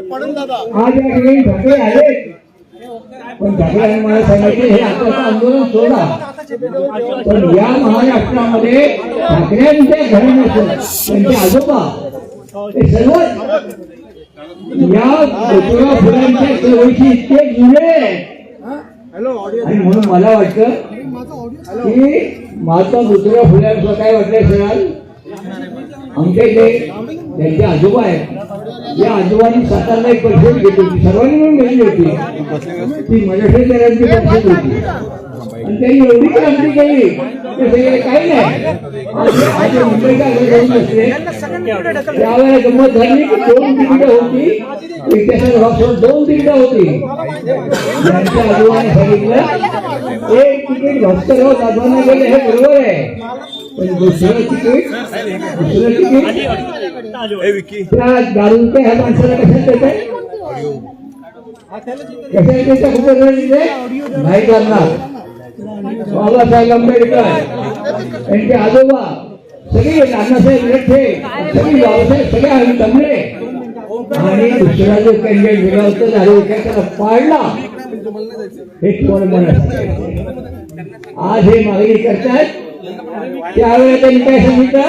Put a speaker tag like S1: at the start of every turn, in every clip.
S1: आज या ठिकाणी आले पण ढाकळ्यांनी मला सांगितले हे आता आंदोलन सोडा. पण या महाराष्ट्रामध्ये ठाकरेंचे घर नसून त्यांचे आजोबा हे सर्व या ज्योतिबा फुलांच्या चळवळीशी इतके जुळे. आणि म्हणून मला वाटतं की महात्मा ज्योतिबा फुल्यांचं काय वाटलंय सराल आमच्या इथे त्यांचे आजोबा आहेत. या आजोबांनी सातारला एक परिषद घेतली होती. सर्वांनी मिळून घेतली होती. ती मराठेकरांची परिषद होती. आणि त्यांनी एवढी क्रांती केली काही नाही. आज मुंबईचा त्यावेळेला गंमत झाली की दोन तिकीट होती. इतिहासात दोन तिकीट होती. त्यांच्या आजोबाने सांगितलं एक तिकीट भास्करराव दादांना गेले हे बरोबर आहे. पण दुसरं तिकीट दुसरं तिकीट त्या दारूच्या ह्या माणसाला कशात देते कशात देते कुठे देते नाही करणार. बाबासाहेब आंबेडकर. यांचे आजोबा. सगळे नानासाहेब रेठे सगळे बाबासाहेब सगळे आम्ही जमले आणि दुसरा जो कॅन्डिडेट होता झाले. त्याला पाडला हे कोण म्हणत? आज हे मागणी करतात त्यावेळेला त्यांनी काय सांगितलं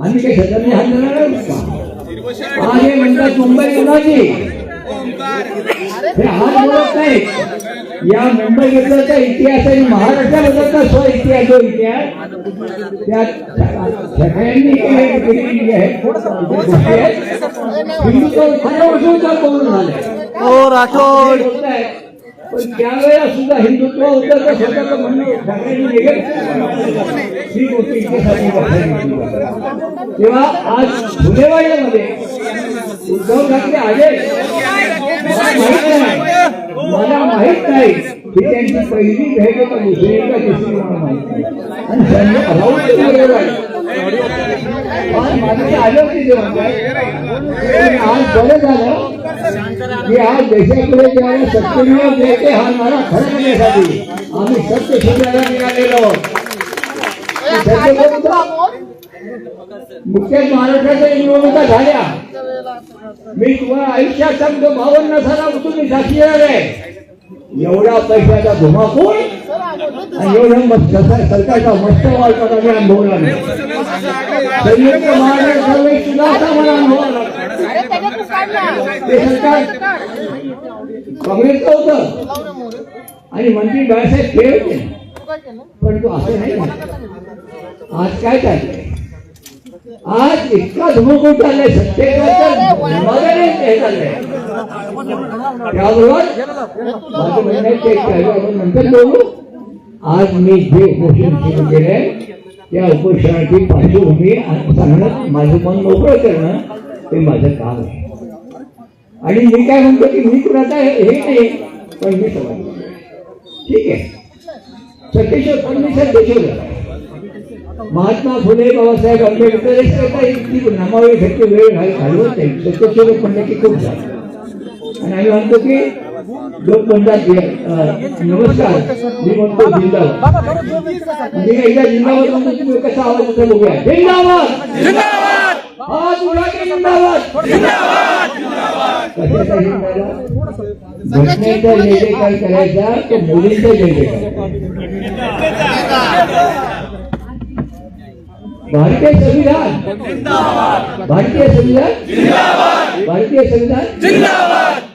S1: आम्ही काही सदन हात? आज हे म्हणतात मुंबई कुणाची हे हात बोलत नाही या मुंबई बद्दलचा इतिहास आणि महाराष्ट्राबद्दलचा स्व इतिहास जो इतिहास सगळ्यांनी केलेली आहे आहेत. हिंदुत्व फार करून झालंय
S2: ओ राठोड.
S1: पण त्यावेळेला सुद्धा हिंदुत्व होतं तर स्वतःचं म्हणणं ठाकरेंनी वेगळं ही गोष्ट इतिहासाची तेव्हा आज फुलेवाड्यामध्ये उद्धव ठाकरे आले. मला माहीत नाही मला माहीत नाही त्यांची पहिली भेट होता दुसरी का मला माहीत नाही. आणि राऊत बरोबर आहे. होते ते आज बरं झालं. की आज देशापुढे ज्यावेळेला सत्तेवर द्यायचे हा नारा खरं करण्यासाठी आम्ही सत्य शोधायला निघालेलो. आहोत. मुख्य महाराष्ट्राच्या निवडणुका झाल्या. मी तुम्हाला आयुष्यात सांगतो बावन्न साला तुम्ही साक्षी आहे. एवढा पैशाचा धुमाकूळ आणि एवढं मस्त सरकारचा मस्त वाटत आम्ही अनुभवला नाही. संयुक्त महाराष्ट्र सुद्धा असा मला अनुभवला ते काँग्रेसचं होतं. आणि मंत्री बाळासाहेब खेळ होते. पण तो असं नाही. आज काय चाललंय? आज इतका धुमकूळ चाललाय सत्तेचा चाललंय. त्याबरोबर माझं म्हणणं आहे ते त्यावर आपण नंतर बोलू. आज मी जे उपोषण सुरू केलंय त्या उपोषणाची पार्श्वभूमी सांगणं माझं मन मोकळं करणं ते माझं काम आहे आणि मी काय म्हणतो की मी कुणाचा हे? हे। नाही पण मी समजतो ठीक आहे सत्यशोध पण मी। सत्यशोध महात्मा फुले बाबासाहेब आंबेडकर हे सगळं इतकी नामावळी घटके वेळ घालवत नाही सत्यशोध म्हणलं की खूप झालं आणि आम्ही म्हणतो की लोक म्हणतात नमस्कार मी म्हणतो जिंदाबाद मी एकदा जिंदाबाद म्हणतो तुम्ही कसा आवाज़ बघूया जिंदाबाद! जिंदाबाद कशाचा जिंदाबाद घटनेचा करायचा तो मुलींचा भारतीय संविधान भारतीय संविधान भारतीय संविधान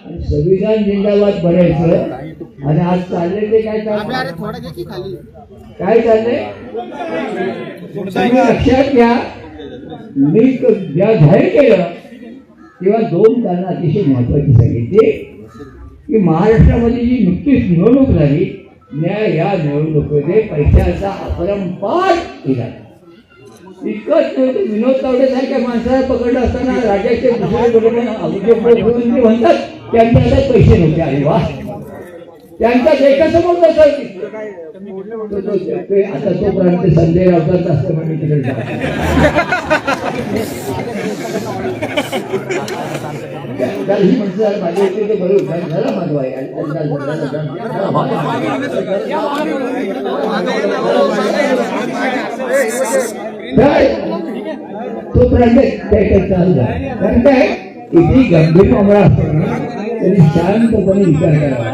S1: आणि संविधान जिंदाबाद बनायचं आणि आज चालले ते काय काय चाललंय तुम्ही लक्षात घ्या मी ज्या जाहीर केलं तेव्हा दोन कारण अतिशय महत्वाची सांगितली. की महाराष्ट्रामध्ये जी नुकतीच निवडणूक झाली न्याय या निवडणुकीमध्ये पैशाचा अपरंपार केला. इतकंच नाही तर विनोद तावडे सारख्या माणसाला पकडलं असताना राजाचे दुसरे बरोबर मुख्यमंत्री म्हणतात त्यांच्या हातात पैसे नव्हते. आणि वा. त्यांचा देशासमोर बसायची आता तोपर्यंत संजय राऊतात असं म्हणजे तिकडे जा. त्याला ही म्हणतात माझ्या इथे ते बरे झालं झालं माझं आहे. आणि- आणि झालं, कारण काय किती गंभीर मामला असताना त्यांनी शांतपणे विचार करावा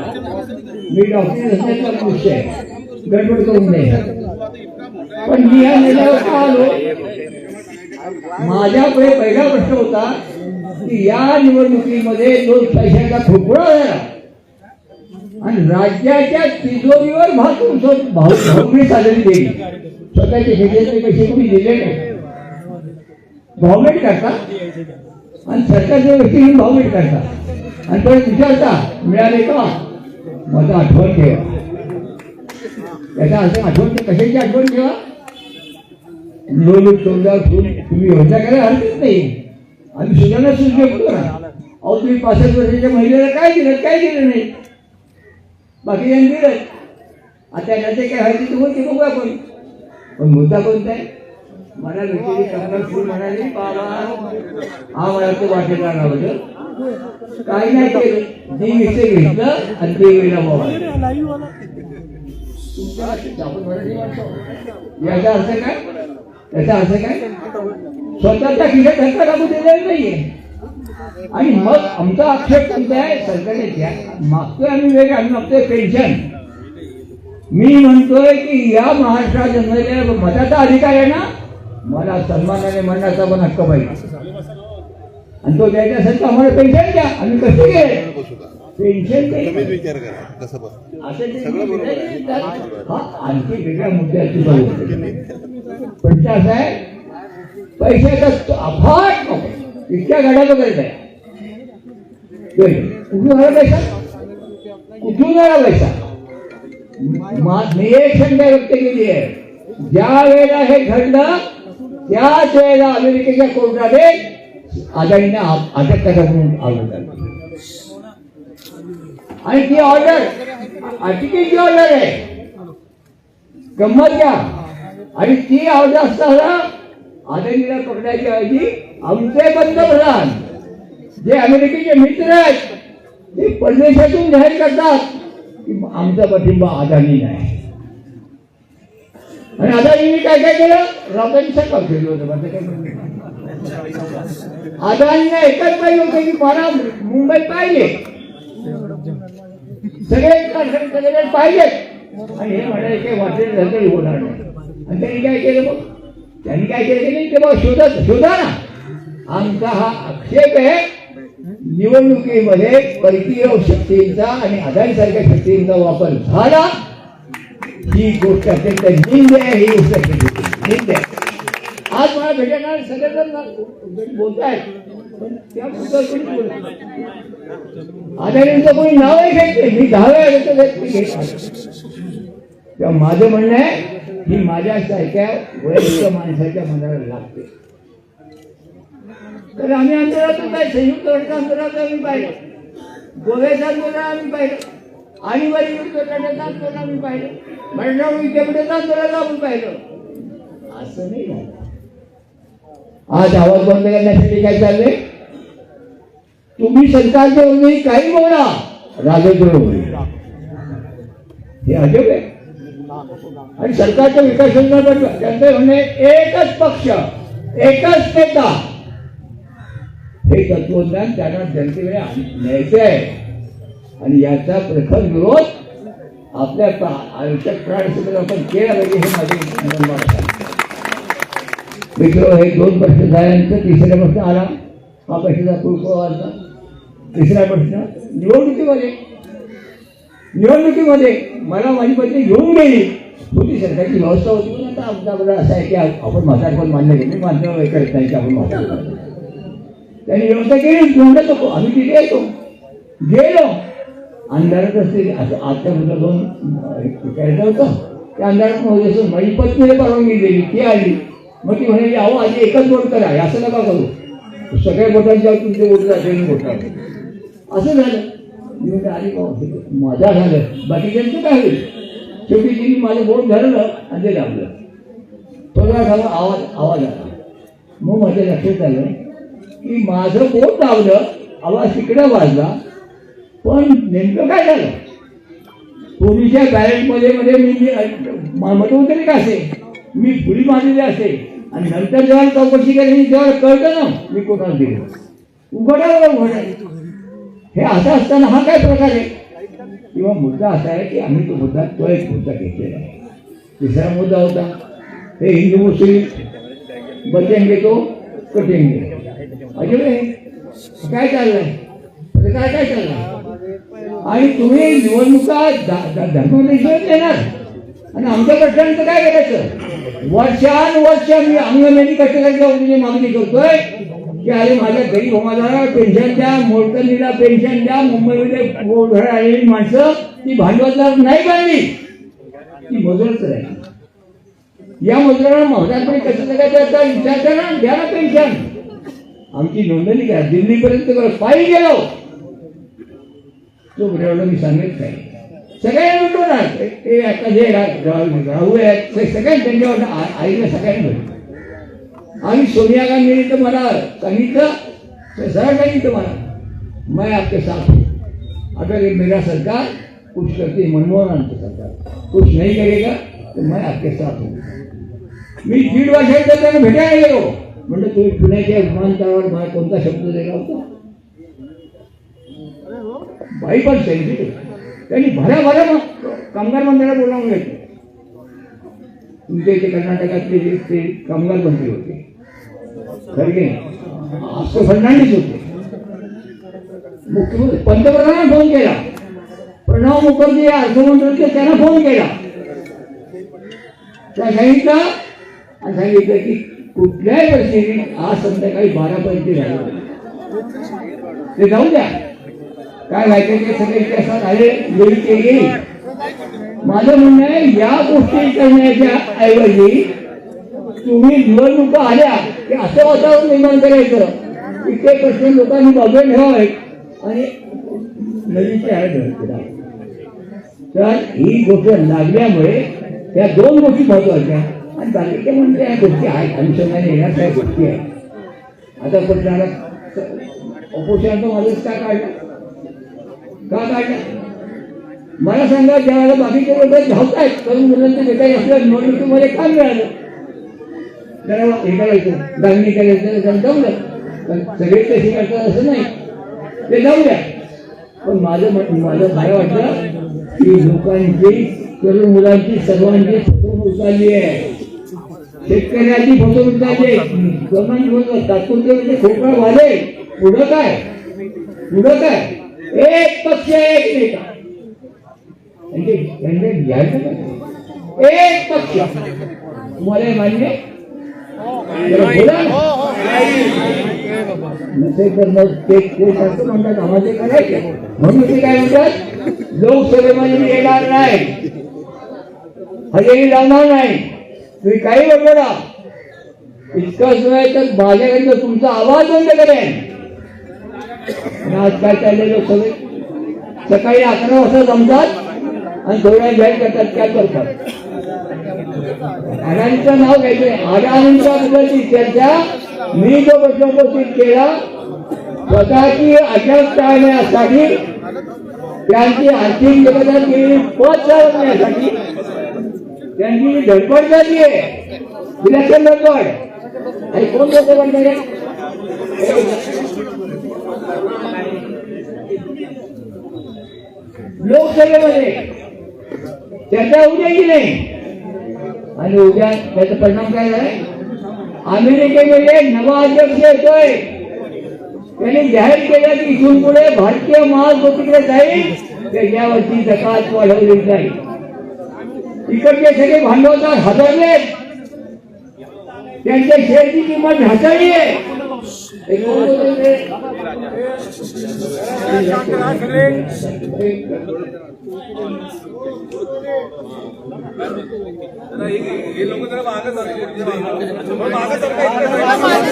S1: मी डॉक्टर असण्याचा मनुष्य आहे गडबड करून नाही पण मी या निर्णयावर आलो माझ्याकडे पहिला प्रश्न होता की या निवडणुकीमध्ये जो पैशाचा ठोकळा झाला आणि राज्याच्या तिजोरीवर भासून भावनीत आलेली देवी स्वतःचे खेळाचे पैसे कुणी दिले नाही. भावमेट करता आणि सरकारच्या व्यक्ती भावमेट करता आणि परत विचारता मिळाले का? माझं आठवण ठेवा. त्याचा असं आठवण कशाची आठवण ठेवा? लोक तोंडावर तुम्ही योजना काय हरकत नाही. आम्ही सुधारणा सुचतो ना अहो तुम्ही पासष्ट वर्षाच्या महिलेला काय दिलं काय दिलं नाही? बाकी यांनी दिलं. आता याचे काय व्हायचे ते ते बघू आपण. पण मुद्दा कोणता आहे? मला भेटलेली कमला फुल बाबा हा मला तो वाटेला लावलं काही नाही केलं. विषय घेतलं आणि ते वेळेला बाबा याचा अर्थ काय? याचा अर्थ काय? स्वतःच्या खिशात धक्का लागू दिलेला नाहीये. आणि मग आमचा आक्षेप कोणता आहे सरकारने द्या. मागतोय आम्ही वेग आम्ही मागतोय पेन्शन. मी म्हणतोय की या महाराष्ट्रात जन्मलेल्या मताचा अधिकार आहे ना मला सन्मानाने म्हणण्याचा पण हक्क पाहिजे. आणि तो द्यायचा असेल तर आम्हाला पेन्शन द्या. आम्ही कसे घे? पेन्शन असं आणखी वेगळ्या मुद्द्याची बाजू. पैसे ते पैशाचा अफाट नको. इतक्या गाड्या वगैरे आहे. कुठून आला पैसा? कुठून आला पैसा? मा- मी एक शंका व्यक्त केली आहे? ज्या वेळेला हे घडलं त्याच वेळेला अमेरिकेच्या कोर्टाने अदानीने अटक करा म्हणून ऑर्डर आणि ती ऑर्डर अटकेची ऑर्डर आहे गंमत घ्या. आणि ती ऑर्डर असताना आदरणीला पकडायची ऐवजी आमचे पंतप्रधान जे अमेरिकेचे मित्र आहेत ते परदेशातून जाहीर करतात की आमचा पाठिंबा अदानी नाही. आणि अदानीने काय काय केलं? राजांनी सरकार केलं होतं माझं काय अदानीने एकच पाहिजे होतं की मला मुंबई पाहिजे सगळे सगळे पाहिजेत आणि हे म्हणायचे वाटेल होणार नाही. आणि त्यांनी काय केलं मग? त्यांनी काय केलं की नाही? ते बघ शोधा शोधा ना. आमचा हा आक्षेप आहे. निवडणुकीमध्ये परकीय शक्तींचा आणि आघाडीसारख्या शक्तींचा वापर झाला. ही गोष्ट अत्यंत निंद आहे ही गोष्ट निंद आहे. आज मला भेटणार सगळेजण बोलत पण त्याबद्दल कोणी बोलत नाही. कोणी नावही घेत नाही. मी दहा वेळा घेतलं घेत नाही, घेत तेव्हा माझं म्हणणं आहे ही माझ्यासारख्या वयस्क माणसाच्या मनाला लागते. तर आम्ही अंतरातून काय संयुक्त राष्ट्र आंदोलनात आम्ही पाहिलं. गोव्याचं आंदोलन आम्ही पाहिलं. आणीबाणी विरुद्ध लढ्याचं आंदोलन आम्ही पाहिलं. मंडळ विद्यापीठाचं आंदोलन आपण पाहिलं. असं नाही झालं. आज आवाज बंद करण्यासाठी काय चाललंय? तुम्ही सरकारच्या काही बोला. राजद्रोह हे अजब आहे. आणि सरकारच्या विकासाला पण त्यांचं म्हणणे एकच पक्ष एकच नेता. हे तत्वज्ञान त्यांना जनतेकडे न्यायचे आहे. आणि याचा प्रखर विरोध आपल्या आयुष्यात प्राणसुद्धा आपण केला पाहिजे हे माझे मित्र हे दोन प्रश्न झाल्यानंतर तिसरा प्रश्न आला. हा प्रश्नाचा पूर्ववाचा तिसरा प्रश्न निवडणुकीमध्ये निवडणुकीमध्ये मला माझी पत्नी घेऊन गेली. होती सरकारची व्यवस्था होती पण आता आमचा बरं असं आहे की आपण म्हातारपण मान्य केलं मी मान्य करत नाही की आपण म्हातार त्यांनी व्यवस्था केली घेऊन नको आम्ही तिथे येतो. गेलो. अंधारात असते असं आजच्या मुलं दोन करायचं होतं. त्या अंधारात मग असून माझी पत्नीने परवानगी दिली ती आली. मग ती म्हणाली अहो आधी एकच बोट करा असं नका करू. सगळ्या बोटांच्या तुमचे बोट जाते बोट असं झालं. मी अरे मजा झालं. बाकीच्यांचं काय होईल शेवटी तिने माझं बोट धरलं आणि ते दाबलं थोडा झाला आवाज आवाज आला. मग माझ्या लक्षात आलं की माझं बोट दाबलं आवाज तिकडे वाजला. पण नेमकं काय झालं? पूर्वीच्या बॅरेटमध्ये मध्ये मी मध्ये उतरले का असे? मी फुली मारलेली असे. आणि नंतर जेव्हा चौकशी केली तेव्हा कळतं ना मी कोणाला दिलं उघडायला उघडायला हे असं असताना हा काय प्रकार आहे? किंवा मुद्दा असा आहे की आम्ही तो मुद्दा तो एक मुद्दा घेतलेला आहे. तिसरा मुद्दा होता हे हिंदू मुस्लिम बचेंगे तो कटेंगे अजून काय चाललंय? म्हणजे काय काय चाललंय? आणि तुम्ही निवडणुका धर्मनिश्वर देणार. आणि आमच्या प्रश्नांचं काय करायचं? वर्षानुवर्ष मी अंगमेधी कष्टकऱ्याच्या वतीने मागणी करतोय. की अरे माझ्या गरीब होमाला पेन्शन द्या मोडकणीला पेन्शन द्या मुंबईमध्ये घर आलेली माणसं ती भांडवलदार नाही बांधली ती? मजुरच राहिली या मजुरांना महाराजपणे म्हणजे कसं जगायचं याचा विचार करा द्या ना पेन्शन आमची नोंदणी करा दिल्लीपर्यंत पायी गेलो. तो एवढं मी सांगत नाही सगळ्यांना लुटवणार ते- ते आता जे राहू आहेत सगळ्यांनी त्यांच्यावर आईला सगळ्यांनी आणि सोनिया गांधीने तर मला सांगितलं ते सरळ सांगितलं मला. मैं आपके साथ हूँ अगर ये मेरा सरकार कुछ करती मनमोहन की सरकार. कुछ नहीं करेगा तो मैं आपके साथ हूँ मी दीड वर्षाच्या त्यांना भेटायला गेलो. म्हणजे तुम्ही पुण्याच्या विमानतळावर मला कोणता शब्द दिला होता? बाई पण सेन्सिटिव्ह त्यांनी भऱ्या भऱ्या मग कामगार मंत्र्याला बोलावून घेतलं. तुमच्या इथे कर्नाटकातले जे ते कामगार मंत्री होते. खरगे आस्को होते. मुख्यमंत्री पंतप्रधानांना फोन केला. प्रणव मुखर्जी या अर्थमंत्री त्यांना फोन केला. त्या सांगितलं आणि सांगितलं की कुठल्याही परिस्थितीने आज संध्याकाळी बारापर्यंत झालं ते जाऊ द्या. काय माहिती ते सगळे इतिहासात आले वेळी ते येईल माझं म्हणणं आहे या गोष्टी करण्याच्या ऐवजी तुम्ही निवडणुका आल्या की असं वातावरण निर्माण करायचं. इतके प्रश्न लोकांनी बाजूला ठेवावे आणि नदीच्या आहे तर ही गोष्ट लागल्यामुळे त्या दोन गोष्टी महत्त्वाच्या आणि बाकीच्या म्हणजे या गोष्टी आहेत. अनुषंगाने येण्याच्या गोष्टी आहेत. आता पटणारा ऑपोजिशनचं माझं का काढलं? का काढलं? मला सांगा ज्यावेळेला बाकीचे लोक आहेत तरुण मुलांचे भेटायला असल्या निवडणुकीमध्ये काम मिळालं? त्याला हे करायचं. दागणी करायचं जरा जमलं पण सगळे तसे करतात असं नाही. ते जाऊ द्या. पण माझं माझं काय वाटलं की लोकांची तरुण मुलांची सर्वांची फसवणूक झाली आहे. शेतकऱ्यांची फसवणूक झाली गमन सर्वांची फसवणूक तात्पुरते म्हणजे खोकळा वाले पुढं काय? पुढं काय? एक पक्ष एक नेता. म्हणजे घ्यायचं एक पक्ष. तुम्हाला मान्य नसेल तर मग ते असं म्हणतात आम्हाला करायचे म्हणून ते काय म्हणतात लोकसभेमध्ये मी येणार नाही हजेरी लावणार नाही तुम्ही काही बघा इतकंच नव्हे तर माझ्याकडनं तुमचा आवाज बंद करेन आणि आज काय चाललंय लोकसभेत सकाळी अकरा वाजता जमतात आणि थोड्या जाहीर करतात काय करतात अडाणीचं नाव घ्यायचंय अडाणींच्या मुलाची चर्चा मी जो प्रश्न उपस्थित केला. स्वतःची अटक टाळण्यासाठी त्यांची आर्थिक जगताची पद चालवण्यासाठी त्यांची धडपड झाली आहे. इलेक्शन धडपड. आणि कोण धडपड करणार लोकसभेमध्ये. चर्चा होऊ द्यायची नाही. आणि उद्या त्याचा परिणाम काय झालाय? अमेरिकेमध्ये नवा अध्यक्ष येतोय त्यांनी जाहीर केलं की इथून पुढे भारतीय माल जो तिकडे जाईल त्याच्यावरची जकात वाढवली जाईल. इकडचे सगळे भांडवलदार हजरले त्यांच्या शेअरची किंमत ढासळली आहे.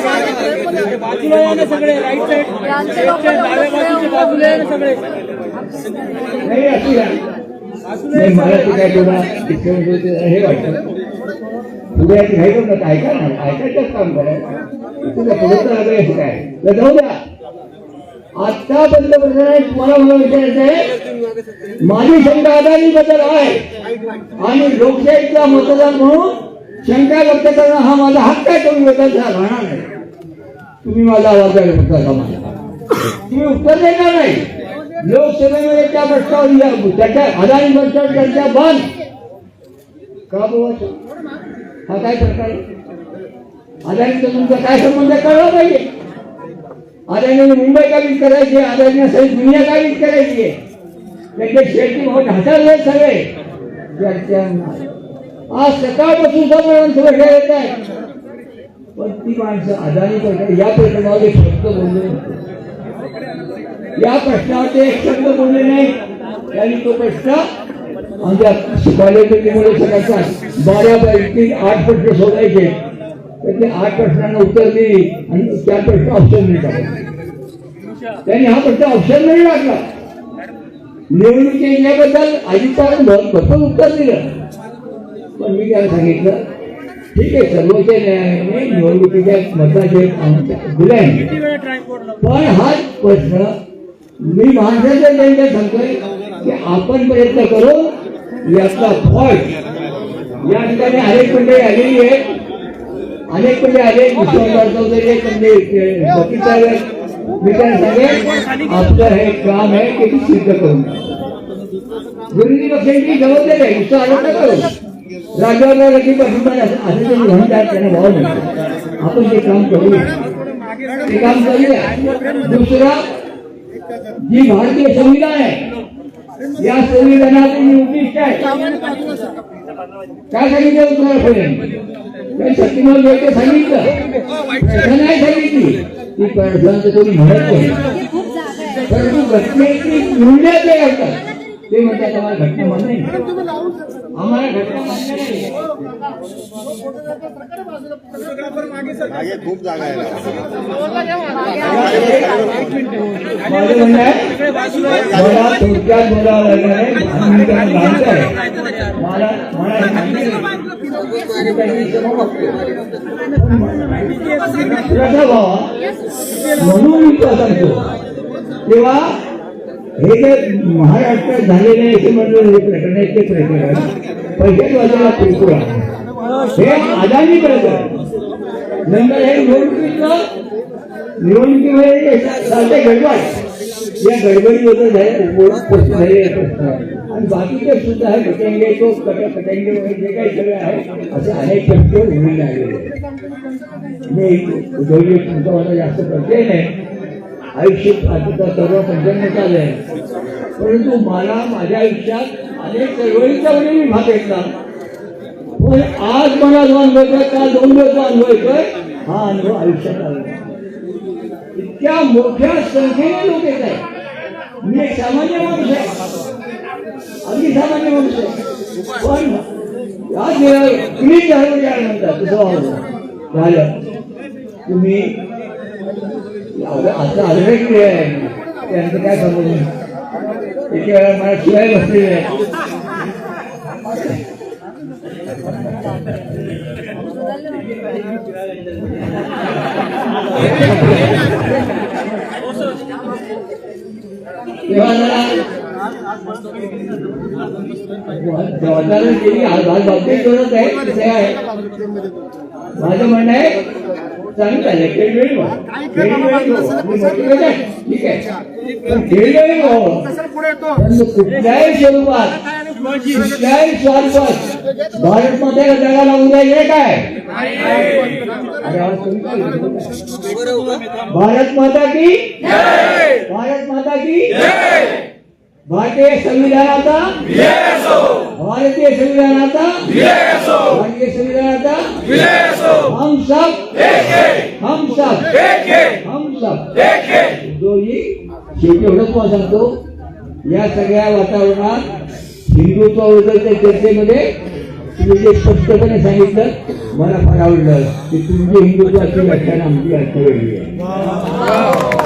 S3: बाजूला या ना सगळे. राईट साईड डाव्या बाजूचे बाजूला या ना सगळे.
S1: मला ते काय हे वाटतं उद्या घाई ऐका ना ऐकायचंच काम करा तुला पुढे तर काय जाऊ द्या आता पंतप्रधान तुम्हाला मला विचारायचं आहे. माझी शंका अदानी बद्दल आहे. आणि लोकशाहीचा मतदार म्हणून शंका व्यक्त करणं हा माझा हक्क आहे तो व्यक्त राहणार नाही. तुम्ही माझा आवाज ऐकता का मला तुम्ही उत्तर देणार नाही. लोकसभेमध्ये त्या प्रश्नावर या- त्याच्या अदानी प्रश्नावर त्यांच्या बंद. का बोला हा काय प्रकार अदानीचा तुमचा काय संबंध कळला कळलं पाहिजे. अदानीने मुंबई का वीज करायची अदानीने सगळी दुनिया का वीज करायची. आहे त्याचे म्हणजे शेती भाव ढासळले सगळे. आज सकाळपासून सगळं सगळं येत आहेत. पण ती माणसं अदानी प्रकरण या प्रकरणावर एक शब्द बोलले नव्हते. या प्रश्नावर ते एक शब्द बोलले नाही. त्यांनी तो प्रश्न आमच्या कॉलेजमुळे सगळ्याचा बऱ्यापैकी आठ प्रश्न सोडायचे तर ते आठ प्रश्नांना उत्तर दिली आणि त्या प्रश्न ऑप्शन नाही टाकला. त्यांनी हा प्रश्न ऑप्शन नाही टाकला. निवडणूक येण्याबद्दल पवार भरपूर उत्तर दिलं. पण मी त्याला सांगितलं ठीक आहे सर्वोच्च न्यायालयाने निवडणुकीच्या मतदाचे दिले पण हाच प्रश्न मी माणसाच्या त्यांच्या सांगतोय की आपण प्रयत्न करू यातला फॉल्ट या ठिकाणी अनेक मंडळी आलेली आहेत. अनेक म्हणजे अनेक विश्वास चौधरी एक मंडळी बाकीच्या मी त्यांना सांगेन आपलं हे काम आहे की ते सिद्ध करून गुरुजी पक्षांची जबाबदारी आहे इथं आरोप ना करू हो. राज्यावर लकी पाठिंबा असं असं म्हणतात त्यांना भाव म्हणतो आपण ते काम करूया ते काम करूया. दुसरा जी भारतीय संविधान आहे या संविधानातील उद्दिष्ट आहे. काय सांगितलं तुम्हाला उत्तराखंड शक्तिमान गोयटे सांगितलं. नाही सांगितली. ती कोणी म्हणत नाही. परंतु घटनेची ते ते म्हणतात आम्हाला घटना मान्य आम्हाला घटना मान्य नाही.
S4: खूप जागा आहे
S1: माझं म्हणणं आहे मला लागणार आहे. मला मला हे मान्य म्हणून मी सांगतो तेव्हा हे जे महाराष्ट्रात झालेले असे म्हणलं हे प्रकरण ते प्रकरण. पैशाच वाजायला पिकू आहे. हे अदानी प्रकरण. नंतर हे निवडणुकीचं निवडणुकीमध्ये चालते गडबड. या गडबडीबद्दल झाले उपस्थित प्रश्न आणि बाकीचे सुद्धा आहे कटेंगे तो कट कटेंगे वगैरे जे काही सगळे आहे असे अनेक प्रश्न होऊन आलेले मी उद्योगी तुमचा जास्त प्रत्यय नाही. आयुष्य आता सर्व पंचांना चालू आहे परंतु मला माझ्या आयुष्यात अनेक चळवळीचा वगैरे मी भाग घेतला. पण आज मला जो अनुभव येतोय काल दोन दिवस अनुभव येतोय हा अनुभव आयुष्यात आला. इतक्या मोठ्या संख्येने लोक येत आहेत. मी एक सामान्य माणूस आहे. अगदी सामान्य माणूस पण या तुम्ही झालं काय म्हणतात तुझं झालं. तुम्ही आता आग्रह केले आहे. त्यांचं काय समजून एके वेळा मला शिवाय बसलेली आहे तेव्हा जरा जबाबदारी केली आज आज बाबतीत करत आहे आहे. माझं म्हणणं आहे चांगलं आहे आहे. ठीक आहे. पण. पण कुठल्याही स्वरूपात कुठल्याही स्वरूपात भारत मातेला जगा लागू द्यायचे काय? अरे आवाज कमी का येतो? भारत माता की भारत माता की भारतीय संविधानाचा? भारतीय संविधानाचा? भारतीय संविधानाचा? हम सब हम सब हम सब दोन्ही शेवटी एवढंच मला सांगतो? या सगळ्या वातावरणात हिंदुत्वाबद्दलच्या चर्चेमध्ये तुम्ही जे स्पष्टपणे सांगितलं मला फार आवडलं. की तुमची हिंदुत्वाची व्याख्यान आमची व्याख्या वेगळी आहे.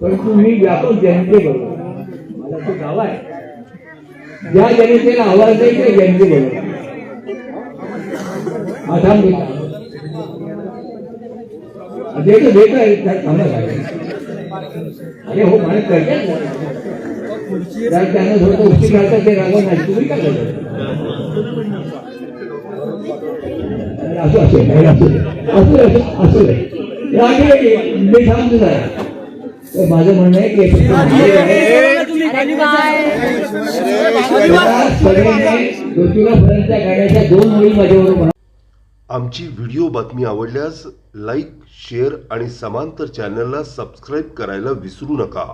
S1: परंतु मी व्यापक जनतेबरोबर मला तो गाव आहे. ज्या जनतेला आवाज नाही त्या जनतेबरोबर आता मी जे तो देत आहे, त्या थांबा काय. अरे हो मला कळत जर त्यांना थोडं उशीर घालतात ते रागव नाही तुम्ही काय करता असं असेल असू असू असू- असू मी थांबतो जरा. माझं म्हणणं आहे की गाण्याच्या दोन माझ्याबरोबर.
S5: आमची व्हिडिओ बातमी आवडल्यास लाईक शेअर आणि समांतर चॅनलला सबस्क्राईब करायला विसरू नका.